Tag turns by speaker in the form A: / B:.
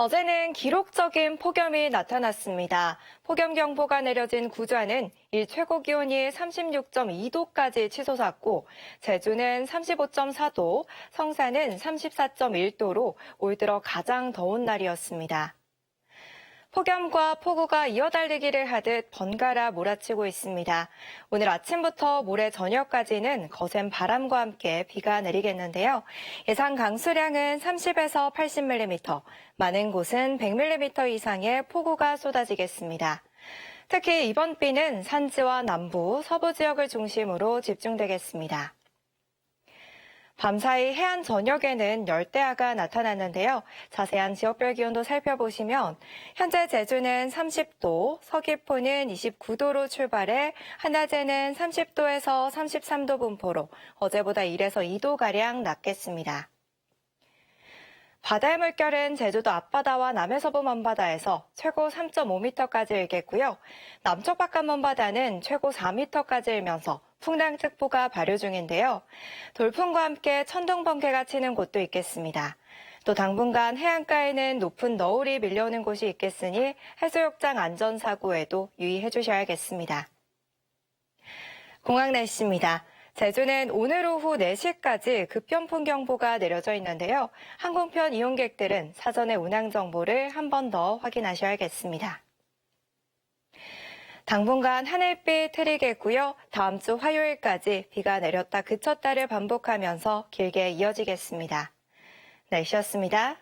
A: 어제는 기록적인 폭염이 나타났습니다. 폭염 경보가 내려진 구좌는 일 최고 기온이 36.2도까지 치솟았고, 제주는 35.4도, 성산은 34.1도로 올 들어 가장 더운 날이었습니다. 폭염과 폭우가 이어달리기를 하듯 번갈아 몰아치고 있습니다. 오늘 아침부터 모레 저녁까지는 거센 바람과 함께 비가 내리겠는데요. 예상 강수량은 30에서 80mm, 많은 곳은 100mm 이상의 폭우가 쏟아지겠습니다. 특히 이번 비는 산지와 남부, 서부 지역을 중심으로 집중되겠습니다. 밤사이 해안 전역에는 열대야가 나타났는데요. 자세한 지역별 기온도 살펴보시면 현재 제주는 30도, 서귀포는 29도로 출발해 한낮에는 30도에서 33도 분포로 어제보다 1에서 2도가량 낮겠습니다. 바다의 물결은 제주도 앞바다와 남해서부 먼바다에서 최고 3.5m까지 일겠고요. 남쪽 바깥 먼바다는 최고 4m까지 일면서 풍랑특보가 발효 중인데요. 돌풍과 함께 천둥 번개가 치는 곳도 있겠습니다. 또 당분간 해안가에는 높은 너울이 밀려오는 곳이 있겠으니 해수욕장 안전사고에도 유의해 주셔야겠습니다. 공항 날씨입니다. 제주는 오늘 오후 4시까지 급변풍 경보가 내려져 있는데요. 항공편 이용객들은 사전에 운항 정보를 한 번 더 확인하셔야겠습니다. 당분간 하늘빛 흐리겠고요. 다음 주 화요일까지 비가 내렸다 그쳤다를 반복하면서 길게 이어지겠습니다. 날씨였습니다.